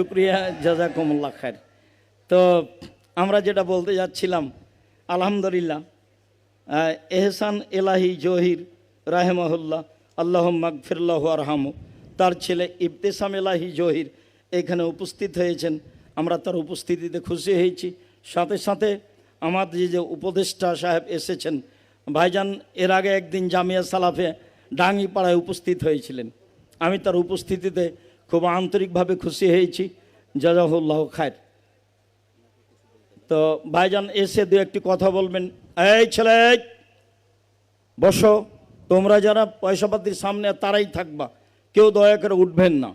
শুক্রিয়া, জাজাকুমুল্লাহ খায়ের তো আমরা যেটা বলতে যাচ্ছিলাম, আলহামদুলিল্লাহ এহসান এলাহি জহির রাহেমাহুল্লাহ আল্লাহ মাগফিরুল্লাহ আরহামু, তার ছেলে ইবতেসাম এলাহি জহির এখানে উপস্থিত হয়েছেন। আমরা তার উপস্থিতিতে খুশি হয়েছি। সাথে সাথে আমাদের যে যে উপদেষ্টা সাহেব এসেছেন, ভাইজান এর আগে একদিন জামিয়া সালাফে ডাঙ্গিপাড়ায় উপস্থিত হয়েছিলেন। আমি তার উপস্থিতিতে খুব আন্তরিকভাবে খুশি হয়েছি। জাজাহুল্লাহ খায়ের। তো ভাইজান এসে দু একটি কথা বলবেন। এই ছেলে, বসো। তোমরা যারা পয়সাপাতির সামনে তারাই থাকবা। কেউ দয়া করে উঠবেন না।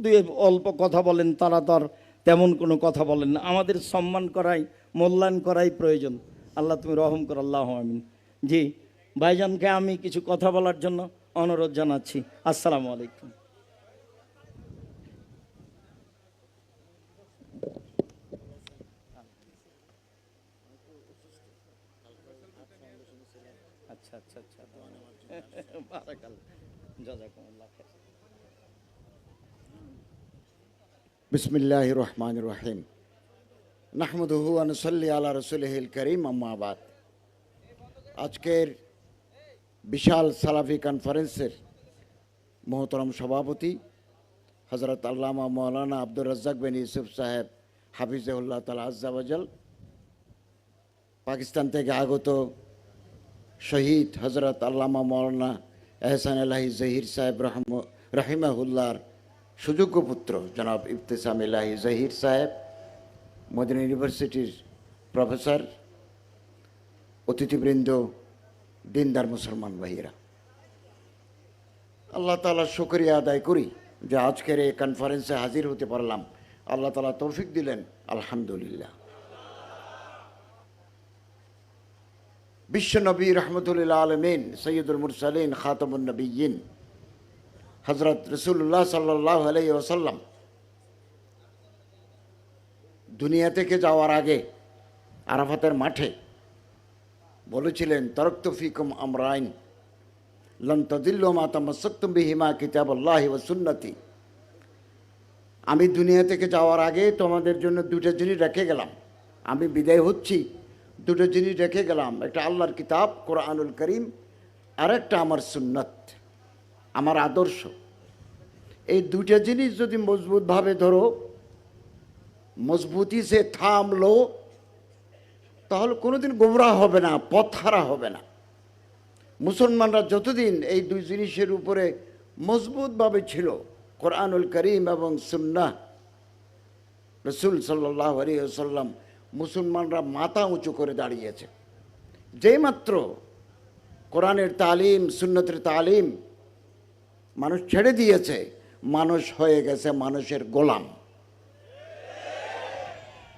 দুই অল্প কথা বলেন, তারা তো আর তেমন কোনো কথা বলেন না। আমাদের সম্মান করাই, মূল্যায়ন করাই প্রয়োজন। আল্লাহ তুমি রহম কর, আল্লাহ আমিন। জি, ভাইজানকে আমি কিছু কথা বলার জন্য অনুরোধ জানাচ্ছি। আসসালামু আলাইকুম। আচ্ছা আচ্ছা আচ্ছা। বারাকাল্লাহ জাজাকুমুল্লাহ বিসমিল্লাহ রহমান রহিম। নাহমদহু আনসল্লি আলা রসুলহিল করিম আম্মাবাদ আজকের বিশাল সালাফি কনফারেন্সের মহতরম সভাপতি হজরত আল্লামা মৌলানা আব্দুর রাজ্জাক বিন ইউসুফ সাহেব হাফিজউল্লাহ তালা আজ্জাবাজাল পাকিস্তান থেকে আগত শহীদ হজরত আল্লামা মৌলানা এহসান আলাহি জহির সাহেব রহম, রহিমাহুল্লাহর সুযোগ্য পুত্র জনাব ইফতেসাম এলাহি জহির সাহেব, মদিনা ইউনিভার্সিটির প্রফেসর, অতিথিবৃন্দ, দিনদার মুসলমান ভাইয়েরা। আল্লাহ তালা শুক্রিয়া আদায় করি যে আজকের এই কনফারেন্সে হাজির হতে পারলাম। আল্লাহ তালা তৌফিক দিলেন। আলহামদুলিল্লাহ। বিশ্বনবী রহমতুল্লাহ আলমিন সৈয়দুল মুরসালিন খাতমুন নবীন হজরত রসুল্লাহ সাল্লাহ আলাই ওসাল্লাম দুনিয়া থেকে যাওয়ার আগে আরাফাতের মাঠে বলেছিলেন, তরক্ত ফিকুম আমরাইন লন তদিল্ল মা তামাসক্তুম বিহিমা কিতাব আল্লাহ সুন্নতি। আমি দুনিয়া থেকে যাওয়ার আগে তোমাদের জন্য দুটো জিনিস রেখে গেলাম। আমি বিদায় হচ্ছি। দুটো জিনিস রেখে গেলাম। একটা আল্লাহর কিতাব, কোরআনুল করিম আর একটা আমার সুন্নত, আমার আদর্শ। এই দুটো জিনিস যদি মজবুতভাবে ধরো, মজবুতি সে থামলো, তাহলে কোনোদিন গোমরা হবে না, পথহারা হবে না। মুসলমানরা যতদিন এই দুই জিনিসের উপরে মজবুতভাবে ছিল, কোরআনুল করিম এবং সুন্নাহ, রসুল সাল্লাহ আলী সাল্লাম মুসলমানরা মাথা উঁচু করে দাঁড়িয়েছে। যেই মাত্র কোরআনের তালিম, সুন্নতের তালিম মানুষ ছেড়ে দিয়েছে, মানুষ হয়ে গেছে মানুষের গোলাম।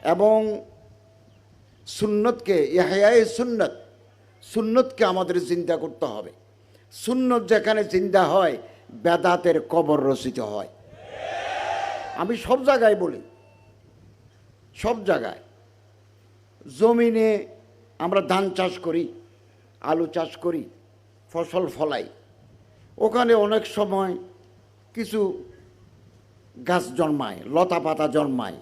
এবং সুন্নতকে ইহাই সুন্নত, সুন্নতকে আমাদের চিন্তা করতে হবে। সুন্নত যেখানে চিন্তা হয়, বেদাতের কবর রচিত হয়। আমি সব জায়গায় বলি, সব জায়গায়। জমিনে আমরা ধান চাষ করি, আলু চাষ করি, ফসল ফলাই। ওখানে অনেক সময় কিছু গাছ জন্মায়, লতা পাতা জন্মায়।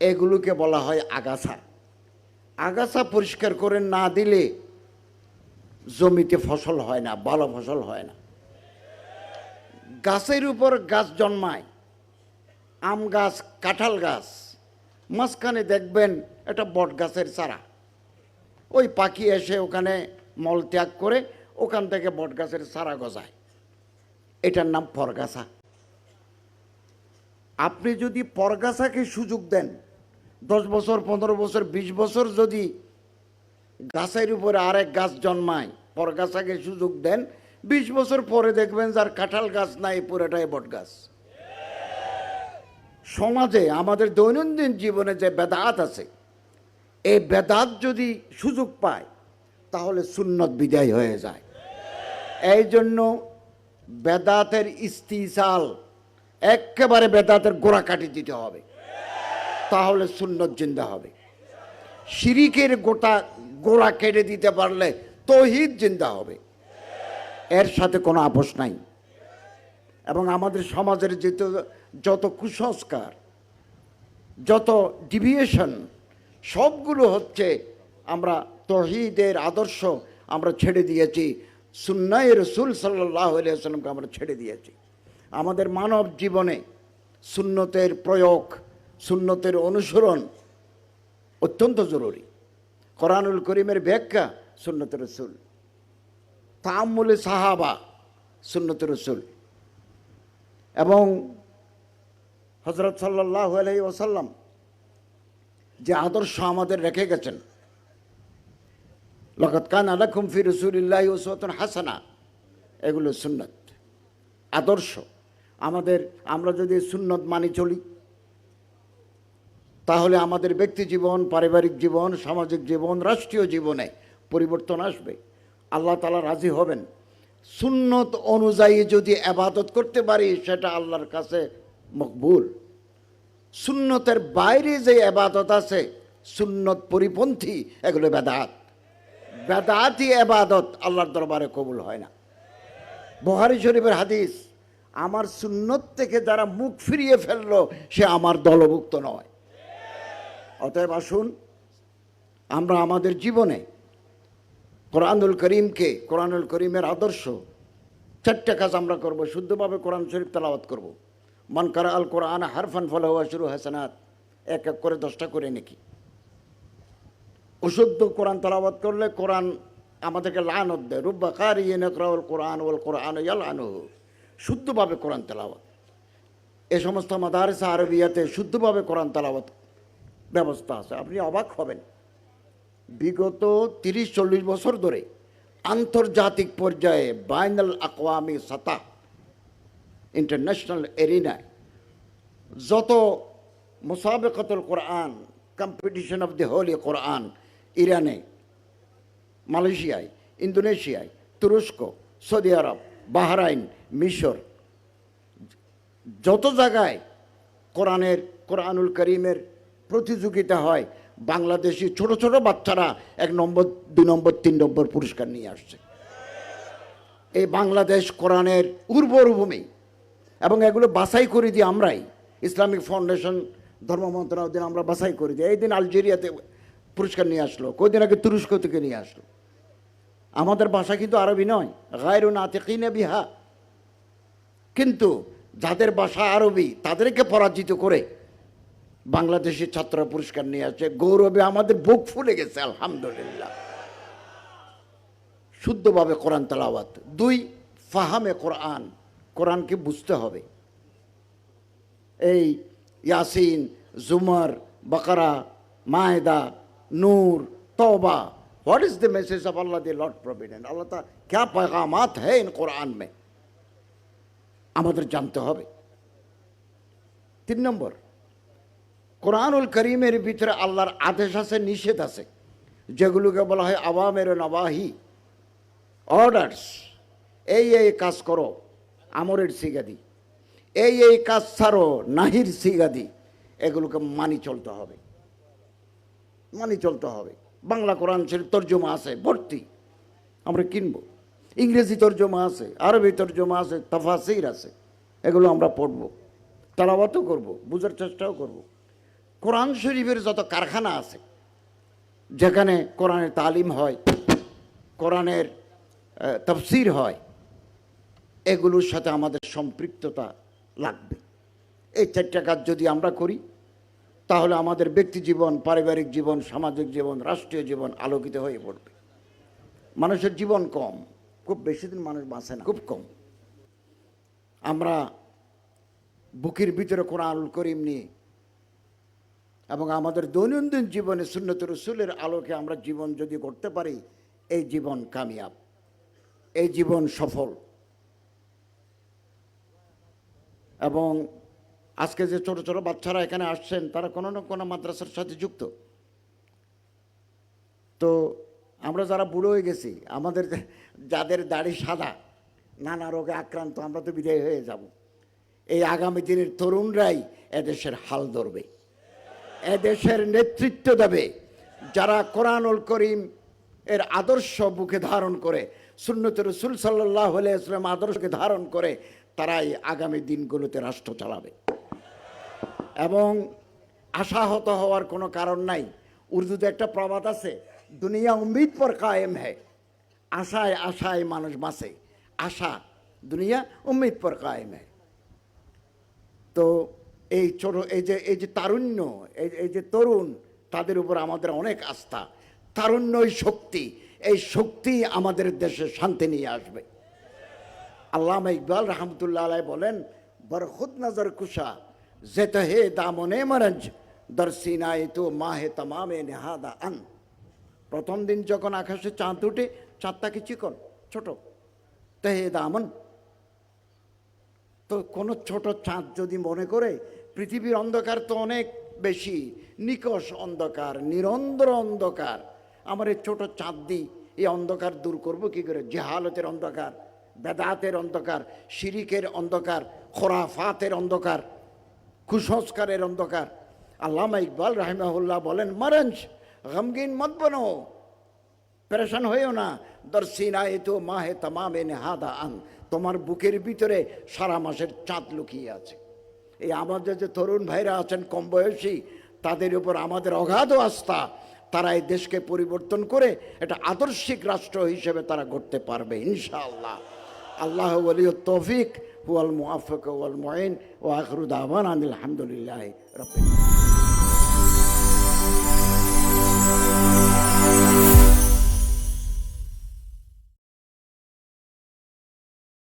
এগুলোকে বলা হয় আগাছা। আগাছা পরিষ্কার করে না দিলে জমিতে ফসল হয় না, ভালো ফসল হয় না। গাছের উপর গাছ জন্মায়। আম গাছ, কাঁঠাল গাছ মাঝখানে দেখবেন একটা বট গাছের চারা। ওই পাখি এসে ওখানে মল ত্যাগ করে ওখান থেকে বট গাছের চারা গজায়। এটার নাম পরগাছা আপনি যদি পরগাছাকে সুযোগ দেন, দশ বছর, পনেরো বছর, বিশ বছর যদি গাছের উপরে আরেক গাছ জন্মায় পরগাছাকে সুযোগ দেন, বিশ বছর পরে দেখবেন যার কাঁঠাল গাছ নাই, পুরোটাই বট গাছ। সমাজে আমাদের দৈনন্দিন জীবনে যে বেদাত আছে, এই বেদাত যদি সুযোগ পায়, তাহলে সুন্নত বিদায় হয়ে যায়। এই জন্য বেদাতের ইস্তিসাল, একেবারে বেদাতের গোড়া কাটি দিতে হবে। তাহলে সুন্নত জিন্দা হবে। শিরিকের গোটা গোড়া কেটে দিতে পারলে তহিদ জিন্দা হবে। এর সাথে কোনো আপোষ নাই। এবং আমাদের সমাজের যেত যত কুসংস্কার, যত ডিভিয়েশন সবগুলো হচ্ছে আমরা তহিদের আদর্শ আমরা ছেড়ে দিয়েছি। সুন্নায় রসুল সাল্লাহ সাল্লামকে আমরা ছেড়ে দিয়েছি। আমাদের মানব জীবনে সুন্নতের প্রয়োগ, সুন্নতের অনুসরণ অত্যন্ত জরুরি। কোরআনুল করিমের ব্যাখ্যা সুন্নত রসুল। তাম্মুল সাহাবা সুন্নত রসুল। এবং হজরত সাল্লাহ আলহি ওসাল্লাম যে আদর্শ আমাদের রেখে গেছেন। লকত কান আলাকুম ফি রসুলিল্লাহ ওসওয়াতুন হাসানা। এগুলো সুন্নত, আদর্শ। আমাদের, আমরা যদি সুন্নত মানি চলি, তাহলে আমাদের ব্যক্তি জীবন, পারিবারিক জীবন, সামাজিক জীবন, রাষ্ট্রীয় জীবনে পরিবর্তন আসবে। আল্লাহ তালা রাজি হবেন। সুন্নত অনুযায়ী যদি আবাদত করতে পারি, সেটা আল্লাহর কাছে মকবুল। সুন্নতের বাইরে যে আবাদত আছে, সুন্নত পরিপন্থী, এগুলো বেদাত। বেদাতি আবাদত আল্লাহর দরবারে কবুল হয় না। বহারি শরীফের হাদিস, আমার সুন্নত থেকে যারা মুখ ফিরিয়ে ফেলল, সে আমার দলভুক্ত নয়। অতএব আসুন, আমরা আমাদের জীবনে কোরআনুল করিমকে, কোরআনুল করিমের আদর্শ, চারটে কাজ আমরা করব। শুদ্ধভাবে কোরআন শরীফ তেলাওয়াত করব। মন করা আল কোরআন হারফান হওয়া শুরু হাসানাত, এক এক করে দশটা করে নাকি। অশুদ্ধ কোরআন তেলাওয়াত করলে কোরআন আমাদেরকে লানত দেয়। রুব্বা কার ইয়ে নকরাউল কোরআন ওল কোরআন ইয়াল আনু শুদ্ধভাবে কোরআন তেলাওয়াত। এ সমস্ত মাদারেসা আরবিয়াতে শুদ্ধভাবে কোরআন তেলাওয়াত ব্যবস্থা আছে। আপনি অবাক হবেন। বিগত তিরিশ চল্লিশ বছর ধরে আন্তর্জাতিক পর্যায়ে বাইনাল আকওয়ামি সাতা ইন্টারন্যাশনাল এরিনায় যত মোসাবেকতুল Quran competition of the holy Quran ইরানে মালয়েশিয়ায় ইন্দোনেশিয়ায় তুরস্ক সৌদি আরব বাহরাইন মিশর যত জায়গায় কোরআনের কোরআনুল করিমের প্রতিযোগিতা হয়। বাংলাদেশি ছোট ছোট বাচ্চারা এক নম্বর, দুই নম্বর, তিন নম্বর পুরস্কার নিয়ে আসছে। এই বাংলাদেশ কোরআনের উর্বর ভূমি এবং এগুলো বাছাই করে দিই আমরাই। ইসলামিক ফাউন্ডেশন, ধর্ম মন্ত্রণালয় দিন আমরা বাছাই করে দিই। এই দিন আলজেরিয়াতে পুরস্কার নিয়ে আসলো কদিন আগে তুরস্ক থেকে নিয়ে আসলো। আমাদের ভাষা কিন্তু আরবি নয়, গায়রু নাতিকিনে বিহা। কিন্তু যাদের ভাষা আরবি, তাদেরকে পরাজিত করে বাংলাদেশের ছাত্ররা পুরস্কার নিয়ে আসছে। গৌরবে আমাদের বুক ফুলে গেছে, আলহামদুলিল্লাহ। শুদ্ধভাবে কোরআন তালাওয়াত। দুই, ফাহামে কোরআন। কোরআনকে বুঝতে হবে এই ইয়াসিন জুমার বাকারা মায়দা নূর तौबा what is the message of Allah the lord provident Allah ता क्या पैगामात है इन कुरान में আমাদের জানতে হবে তিন নম্বর কোরআনুল করিমের ভিতরে আল্লাহর আদেশ আছে নিষেধ আছে যেগুলোকে বলা হয় আওয়ামের নবাহি অর্ডারস এই এই কাজ করো আমরের সিগাদি। এই এই কাজ ছাড়ো নাহির সিগাদি। এগুলোকে মানি চলতে হবে। মানি চলতে হবে। বাংলা কোরআন শরীফ তর্জমা আছে, ভর্তি। আমরা কিনবো। ইংরেজি তর্জমা আছে, আরবি তর্জমা আছে, তাফাসির আছে। এগুলো আমরা পড়ব। তালাবাতও করব, বুঝার চেষ্টাও করব। কোরআন শরীফের যত কারখানা আছে, যেখানে কোরআনের তালিম হয়, কোরআনের তফসির হয় এগুলোর সাথে আমাদের সম্পৃক্ততা লাগবে। এই চারটা কাজ যদি আমরা করি, তাহলে আমাদের ব্যক্তি জীবন, পারিবারিক জীবন, সামাজিক জীবন, রাষ্ট্রীয় জীবন আলোকিত হয়ে পড়বে। মানুষের জীবন কম, খুব বেশি দিন মানুষ বাঁচে না, খুব কম। আমরা বুকের ভিতরে কোরআনুল করিম নিয়ে এবং আমাদের দৈনন্দিন জীবনে সুন্নত রসুলের আলোকে আমরা জীবন যদি করতে পারি, এই জীবন কামিয়াব, এই জীবন সফল। এবং আজকে যে ছোট ছোট বাচ্চারা এখানে আসছেন, তারা কোনো না কোনো মাদ্রাসার সাথে যুক্ত। তো আমরা যারা বুড়ো হয়ে গেছি, আমাদের যাদের দাড়ি সাদা, নানা রোগে আক্রান্ত, আমরা তো বিদায় হয়ে যাব। এই আগামী দিনের তরুণরাই এদেশের হাল ধরবে। এদেশের নেতৃত্ব দেবে। যারা কোরআনুল করিম এর আদর্শ বুকে ধারণ করে, সুন্নত রসুল সাল্লাহ ইসলাম আদর্শকে ধারণ করে তারাই আগামী দিনগুলোতে রাষ্ট্র চালাবে। এবং আশাহত হওয়ার কোনো কারণ নাই। উর্দুতে একটা প্রবাদ আছে, দুনিয়া উম্মিদ পর কায়েম হ্যায়। আশায় আশায় মানুষ বাঁচে। আশা, দুনিয়া উম্মিদ পর কায়েম হ্যায়। তো এই ছোট, এই যে এই যে তারুণ্য, এই এই যে তরুণ, তাদের উপর আমাদের অনেক আস্থা। তারুণ্যই শক্তি। এই শক্তি আমাদের দেশে শান্তি নিয়ে আসবে। আল্লামা ইকবাল রহমতুল্লাহ আলাই বলেন, বরখুদ নজর কুশা, যেত হে দামনে মরঞ্জ দর্শিনায় তো মাহে তমামে নেহাদা আন। প্রথম দিন যখন আকাশে চাঁদ উঠে, চাঁদটা কি চিকন? ছোট। তেহে দামন, তো কোনো ছোট চাঁদ যদি মনে করে, পৃথিবীর অন্ধকার তো অনেক বেশি নিকষ অন্ধকার, নিরন্তর অন্ধকার। আমার এই ছোট চাঁদ দিই এই অন্ধকার দূর করব কি করে? জেহালতের অন্ধকার বেদাতের অন্ধকার, শিরিকের অন্ধকার, খোরাফাতের অন্ধকার, কুসংস্কারের অন্ধকার। আল্লামা ইকবাল রাহিমাহুল্লাহ বলেন, মারঞ্জ, গমগিন মত বনো, পেরেশান হয়েও না। দর্শিনা এ তো মাহে তামামে নেহাদা আন। তোমার বুকের ভিতরে সারা মাসের চাঁদ লুকিয়ে আছে। এই আমাদের যে তরুণ ভাইরা আছেন কম বয়সী তাদের উপর আমাদের অগাধ আস্থা। তারা এই দেশকে পরিবর্তন করে এটা আদর্শিক রাষ্ট্র হিসেবে তারা গড়তে পারবে, ইনশাআল্লাহ। الله ولي التوفيق هو الموفق والمعين وآخر دعوانا الحمد لله رب العالمين.